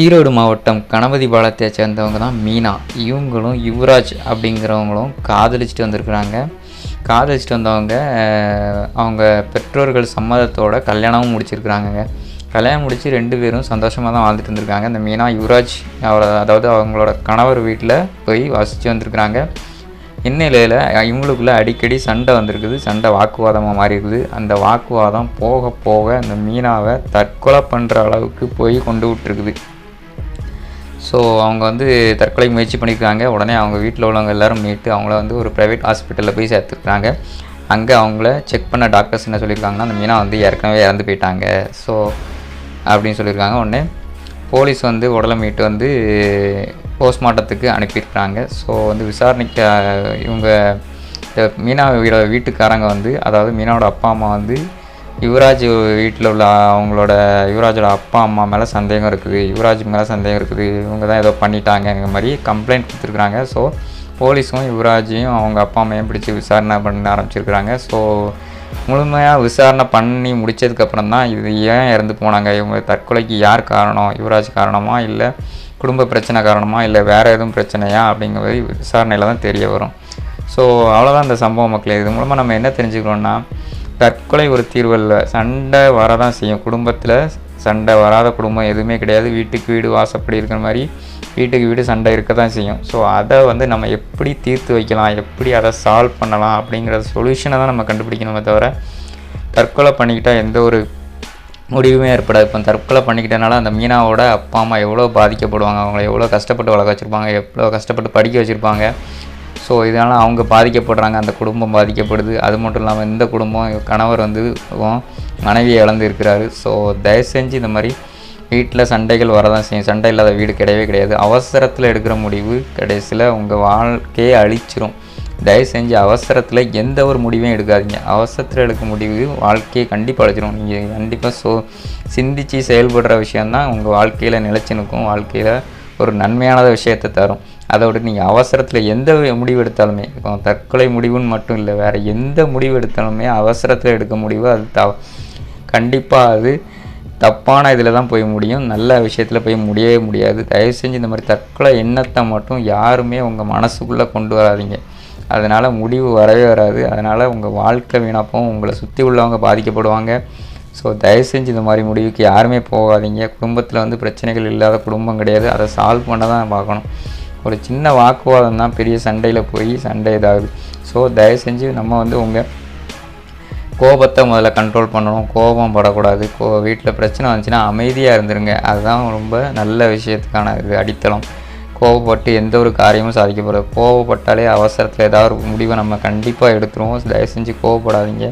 ஈரோடு மாவட்டம் கணபதி பாலத்தை சேர்ந்தவங்க தான் மீனா. இவங்களும் யுவராஜ் அப்படிங்கிறவங்களும் காதலிச்சுட்டு வந்திருக்கிறாங்க. காதலிச்சுட்டு வந்தவங்க அவங்க பெற்றோர்கள் சம்மதத்தோட கல்யாணமும் முடிச்சிருக்கிறாங்க கல்யாணம் முடித்து ரெண்டு பேரும் சந்தோஷமாக தான் வாழ்ந்துட்டு இருந்திருக்காங்க இந்த மீனா யுவராஜ் அவரை அதாவது அவங்களோட கணவர் வீட்டில் போய் வசித்து வந்திருக்கிறாங்க. இந்நிலையில் இவங்களுக்குள்ளே அடிக்கடி சண்டை வந்திருக்குது. சண்டை வாக்குவாதமாக மாறி இருக்குது அந்த வாக்குவாதம் போக போக அந்த மீனாவை தற்கொலை பண்ணுற அளவுக்கு போய் கொண்டு விட்டுருக்குது. ஸோ அவங்க வந்து தற்கொலை முயற்சி பண்ணியிருக்காங்க. உடனே அவங்க வீட்டில் உள்ளவங்க எல்லாரும் மீட்டு அவங்கள வந்து ஒரு ப்ரைவேட் ஹாஸ்பிட்டலில் போய் சேர்த்துருக்காங்க. அங்கே அவங்கள செக் பண்ண டாக்டர்ஸ் என்ன சொல்லியிருக்காங்கன்னா அந்த மீனா வந்து ஏற்கனவே இறந்து போயிட்டாங்க. ஸோ அப்படின்னு சொல்லியிருக்காங்க. உடனே போலீஸ் வந்து உடலை மீட்டு வந்து போஸ்ட்மார்ட்டத்துக்கு அனுப்பியிருக்கிறாங்க ஸோ வந்து விசாரணைக்கு இவங்க மீனாவோட வீட்டுக்காரங்க வந்து அதாவது மீனாவோட அப்பா அம்மா வந்து யுவராஜ் வீட்டில் உள்ள அவங்களோட யுவராஜோட அப்பா அம்மா மேலே சந்தேகம் இருக்குது. யுவராஜ் மேலே சந்தேகம் இருக்குது. இவங்க தான் ஏதோ பண்ணிட்டாங்கங்கிற மாதிரி கம்ப்ளைண்ட் கொடுத்துருக்குறாங்க. ஸோ போலீஸும் யுவராஜையும் அவங்க அப்பா அம்மையும் பிடிச்சி விசாரணை பண்ண ஆரம்பிச்சிருக்கிறாங்க. ஸோ முழுமையாக விசாரணை பண்ணி முடிச்சதுக்கப்புறம் தான் இது ஏன் இறந்து போனாங்க? இவங்க தற்கொலைக்கு யார் காரணம்? யுவராஜ் காரணமாக இல்லை குடும்ப பிரச்சனை காரணமா? இல்லை வேறு எதுவும் பிரச்சனையா? அப்படிங்கிறது விசாரணையில் தான் தெரிய வரும். ஸோ அவ்வளோதான் இந்த சம்பவம் மக்களே. இது மூலமாக நம்ம என்ன தெரிஞ்சுக்கிறோம்னா தற்கொலை ஒரு தீர்வு இல்லை சண்டை வரதான் செய்யும். குடும்பத்தில் சண்டை வராத குடும்பம் எதுவுமே கிடையாது. வீட்டுக்கு வீடு வாசப்படி இருக்கிற மாதிரி வீட்டுக்கு வீடு சண்டை இருக்க தான் செய்யும். ஸோ அதை வந்து நம்ம எப்படி தீர்த்து வைக்கலாம்? எப்படி அதை சால்வ் பண்ணலாம்? அப்படிங்கிற சொல்யூஷனை தான் நம்ம கண்டுபிடிக்கணுமே தவிர தற்கொலை பண்ணிக்கிட்டால் எந்த ஒரு முடிவுமே ஏற்படாது. இப்போ தற்கொலை பண்ணிக்கிட்டனால அந்த மீனாவோட அப்பா அம்மா எவ்வளோ பாதிக்கப்படுவாங்க? அவங்கள எவ்வளோ கஷ்டப்பட்டு வளர்க்க வச்சுருப்பாங்க? எவ்வளோ கஷ்டப்பட்டு படிக்க வச்சுருப்பாங்க? ஸோ இதனால் அவங்க பாதிக்கப்படுறாங்க அந்த குடும்பம் பாதிக்கப்படுது. அது மட்டும் இல்லாமல் இந்த குடும்பம் கணவர் வந்து மனைவியை இழந்து இருக்கிறாரு ஸோ தயவு செஞ்சு இந்த மாதிரி வீட்டில் சண்டைகள் வரதான் செய்யும். சண்டை இல்லாத வீடு கிடையவே கிடையாது. அவசரத்தில் எடுக்கிற முடிவு கடைசியில் உங்கள் வாழ்க்கையே அழிச்சிரும். தயவு செஞ்சு அவசரத்தில் எந்த ஒரு முடிவையும் எடுக்காதீங்க. அவசரத்தில் எடுக்க முடிவு வாழ்க்கையை கண்டிப்பாக அழைச்சிடும் நீங்கள் கண்டிப்பாக சோ சிந்திச்சு செயல்படுற விஷயந்தான் உங்கள் வாழ்க்கையில் நிலச்சி நிற்கும். வாழ்க்கையில் ஒரு நன்மையானத விஷயத்தை தரும். அதை விட நீங்கள் அவசரத்தில் எந்த முடிவு எடுத்தாலுமே தற்கொலை முடிவுன்னு மட்டும் இல்லை வேறு எந்த முடிவு எடுத்தாலுமே அவசரத்தில் எடுக்க முடிவு அது த கண்டிப்பாக அது தப்பான இதில் தான் போய் முடியும். நல்ல விஷயத்தில் போய் முடியவே முடியாது. தயவு செஞ்சு இந்த மாதிரி தற்கொலை எண்ணத்தை மட்டும் யாருமே உங்கள் மனசுக்குள்ளே கொண்டு வராதீங்க. அதனால் முடிவு வரவே வராது. அதனால் உங்கள் வாழ்க்கை வீணாப்போம் உங்களை சுற்றி உள்ளவங்க பாதிக்கப்படுவாங்க. ஸோ தயவு செஞ்சு இந்த மாதிரி முடிவுக்கு யாருமே போகாதீங்க. குடும்பத்தில் வந்து பிரச்சனைகள் இல்லாத குடும்பம் கிடையாது. அதை சால்வ் பண்ண தான் பார்க்கணும். ஒரு சின்ன வாக்குவாதம் தான் பெரிய சண்டையில் போய் சண்டை இதாகுது. ஸோ தயவு செஞ்சு நம்ம வந்து உங்கள் கோபத்தை முதல்ல கண்ட்ரோல் பண்ணணும். கோபம் படக்கூடாது. கோ வீட்டில் பிரச்சனை வந்துச்சுன்னா அமைதியாக இருந்துருங்க. அதுதான் ரொம்ப நல்ல விஷயத்துக்கான இது அடித்தளம். கோவப்பட்டு எந்த ஒரு காரியமும் சாதிக்க போகிறது கோவப்பட்டாலே அவசரத்தில் ஏதாவது ஒரு முடிவை நம்ம கண்டிப்பாக எடுத்துருவோம். தயவு செஞ்சு கோவப்படாதீங்க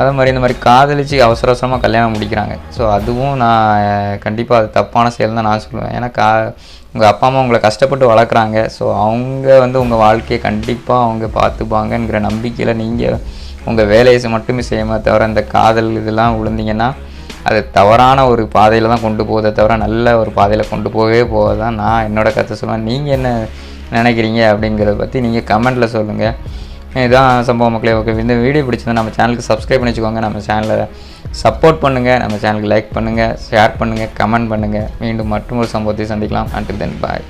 அதே மாதிரி இந்த மாதிரி காதலிச்சு அவசர அவசரமாக கல்யாணம் முடிக்கிறாங்க. ஸோ அதுவும் நான் கண்டிப்பாக அது தப்பான செயல் தான் நான் சொல்லுவேன். ஏன்னா கா உங்கள் அப்பா அம்மா உங்களை கஷ்டப்பட்டு வளர்க்குறாங்க. ஸோ அவங்க வந்து உங்கள் வாழ்க்கையை கண்டிப்பாக அவங்க பார்த்துப்பாங்கங்கிற நம்பிக்கையில் நீங்கள் உங்கள் வேலையை மட்டுமே செய்யாமல் தவிர இந்த காதல் இதெல்லாம் விழுந்தீங்கன்னா அது தவறான ஒரு பாதையில் தான் கொண்டு போகுதே தவிர நல்ல ஒரு பாதையில் கொண்டு போகவே போகாதான் நான் என்னோட கருத்தை சொல்லுவேன். நீங்கள் என்ன நினைக்கிறீங்க அப்படிங்கிறத பற்றி நீங்கள் கமெண்ட்டில் சொல்லுங்கள் இதுதான் சம்பவம் மக்களே. ஓகே இந்த வீடியோ பிடிச்சிருந்தா நம்ம சேனலுக்கு சப்ஸ்கிரைப் பண்ணி வச்சுக்கோங்க. நம்ம சேனலை சப்போர்ட் பண்ணுங்கள் நம்ம சேனலுக்கு லைக் பண்ணுங்கள் ஷேர் பண்ணுங்கள் கமெண்ட் பண்ணுங்கள் மீண்டும் மற்றும் ஒரு சம்பவத்தை சந்திக்கலாம். அண்டில் தென் பாய்